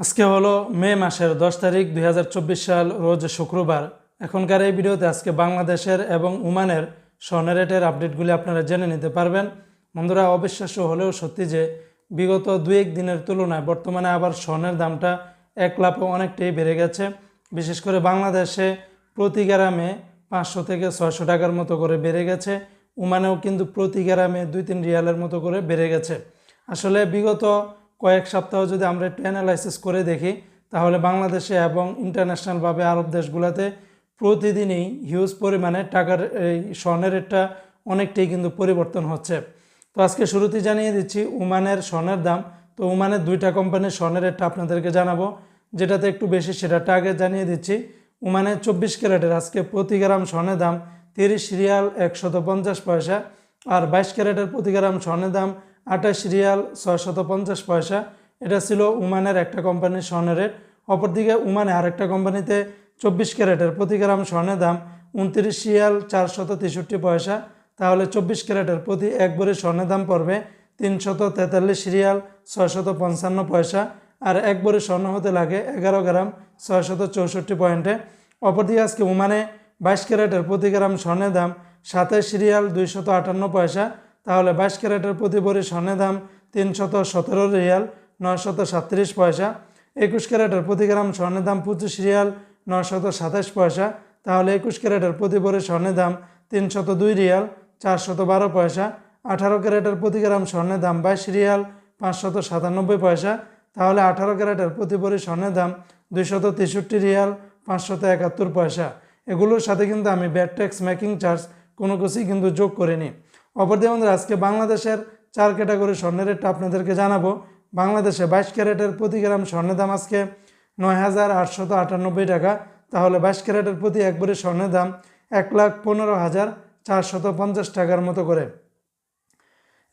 আজকে হলো মে মাসের দশ তারিখ দুই হাজার চব্বিশ সাল, রোজ শুক্রবার। এখনকার এই ভিডিওতে আজকে বাংলাদেশের এবং উমানের স্বর্ণের রেটের আপডেটগুলি আপনারা জেনে নিতে পারবেন। বন্ধুরা, অবিশ্বাস্য হলেও সত্যি যে বিগত দু এক দিনের তুলনায় বর্তমানে আবার স্বর্ণের দামটা এক লাফে অনেকটাই বেড়ে গেছে। বিশেষ করে বাংলাদেশে প্রতি গ্রামে পাঁচশো থেকে ছয়শো টাকার মতো করে বেড়ে গেছে। উমানেও কিন্তু প্রতি গ্রামে দুই তিন রিয়ালের মতো করে বেড়ে গেছে। আসলে বিগত কয়েক সপ্তাহ যদি আমরা একটু অ্যানালাইসিস করে দেখি, তাহলে বাংলাদেশে এবং ইন্টারন্যাশনালভাবে আরব দেশগুলোতে প্রতিদিনই হিউজ পরিমাণে টাকার এই স্বর্ণের রেটটা অনেকটাই কিন্তু পরিবর্তন হচ্ছে। তো আজকে শুরুতেই জানিয়ে দিচ্ছি উমানের স্বর্ণের দাম। তো উমানের দুইটা কোম্পানির স্বর্ণের রেটটা আপনাদেরকে জানাব। যেটাতে একটু বেশি সেটাটা আগে জানিয়ে দিচ্ছি উমানের চব্বিশ ক্যারেটের আজকে প্রতি গ্রাম স্বর্ণের দাম তিরিশ রিয়াল একশত পঞ্চাশ পয়সা, আর বাইশ ক্যারেটের প্রতি গ্রাম স্বর্ণের দাম আঠাশ রিয়াল ছয়শত পঞ্চাশ পয়সা। এটা ছিল উমানের একটা কোম্পানির স্বর্ণের রেট। অপরদিকে উমানে আরেকটা কোম্পানিতে চব্বিশ ক্যারেটের প্রতি গ্রাম স্বর্ণের দাম উনত্রিশ রিয়াল চারশত তেষট্টি পয়সা। তাহলে চব্বিশ ক্যারেটের প্রতি এক ভরি স্বর্ণের দাম পড়বে তিনশত তেতাল্লিশ রিয়াল ছয়শত পঞ্চান্ন পয়সা। আর এক ভরি স্বর্ণ হতে লাগে এগারো গ্রাম ছয়শত চৌষট্টি পয়েন্টে। অপরদিকে আজকে উমানে বাইশ ক্যারেটের প্রতি গ্রাম স্বর্ণের দাম সাতাশ রিয়াল দুইশত আটান্ন পয়সা। তাহলে বাইশ ক্যারেটের প্রতি ভরি স্বর্ণের দাম তিনশত সতেরো রিয়াল, নয়শত সাতত্রিশ পয়সা। একুশ ক্যারেটের প্রতি গ্রাম স্বর্ণের দাম পঁচিশ রিয়াল, নয়শত সাতাশ পয়সা। তাহলে একুশ ক্যারেটের প্রতি ভরি স্বর্ণের দাম তিনশত দুই রিয়াল, চারশত বারো পয়সা। আঠারো ক্যারেটের প্রতি গ্রাম স্বর্ণের দাম বাইশ রিয়াল, পাঁচশত সাতানব্বই পয়সা। তাহলে আঠারো ক্যারেটের প্রতি ভরি স্বর্ণের দাম দুইশত তেষট্টি রিয়াল, পাঁচশত একাত্তর পয়সা। এগুলোর সাথে কিন্তু আমি ব্যাট ট্যাক্স মেকিং চার্জ কোনো কিছুই কিন্তু যোগ করিনি। অপরদিকে আমাদের আজকে বাংলাদেশের চার ক্যাটাগরি স্বর্ণের রেটটা আপনাদেরকে জানাব। বাংলাদেশে বাইশ ক্যারেটের প্রতি গ্রাম স্বর্ণের দাম আজকে নয় হাজার আটানব্বই টাকা। তাহলে বাইশ ক্যারেটের প্রতি এক স্বর্ণের দাম এক লাখ পনেরো হাজার চারশত পঞ্চাশ টাকার মতো করে।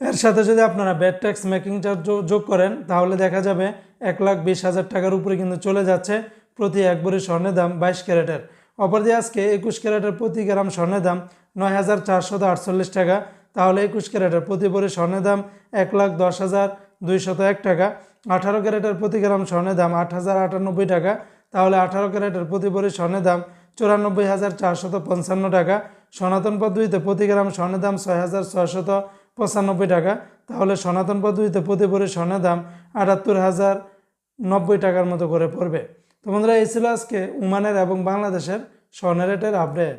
এর সাথে যদি আপনারা ব্যাড ট্যাক্স মেকিং চার্জ যোগ করেন, তাহলে দেখা যাবে এক লাখ বিশ হাজার টাকার উপরে কিন্তু চলে যাচ্ছে প্রতি এক স্বর্ণের দাম বাইশ ক্যারেটের। অপরদিকে আজকে একুশ ক্যারেটের প্রতি গ্রাম স্বর্ণের দাম নয় হাজার আটচল্লিশ টাকা। তাহলে একুশ ক্যারেটের প্রতি ভরি স্বর্ণের দাম এক লাখ দশ হাজার দুইশত এক টাকা। আঠারো ক্যারেটের প্রতি গ্রাম স্বর্ণের দাম আট হাজার আটানব্বই টাকা। তাহলে আঠারো ক্যারেটের প্রতি ভরি স্বর্ণের দাম চুরানব্বই হাজার চারশত পঞ্চান্ন টাকা। সনাতন পদ্ধতিতে প্রতি গ্রাম স্বর্ণের দাম ছয় হাজার ছয়শত পঁচানব্বই টাকা। তাহলে সনাতন পদ্ধতিতে প্রতি ভরি স্বর্ণের দাম আটাত্তর হাজার নব্বই টাকার মতো করে পড়বে। তো বন্ধুরা, এই ছিল আজকে উমানের এবং বাংলাদেশের স্বর্ণের রেটের আপডেট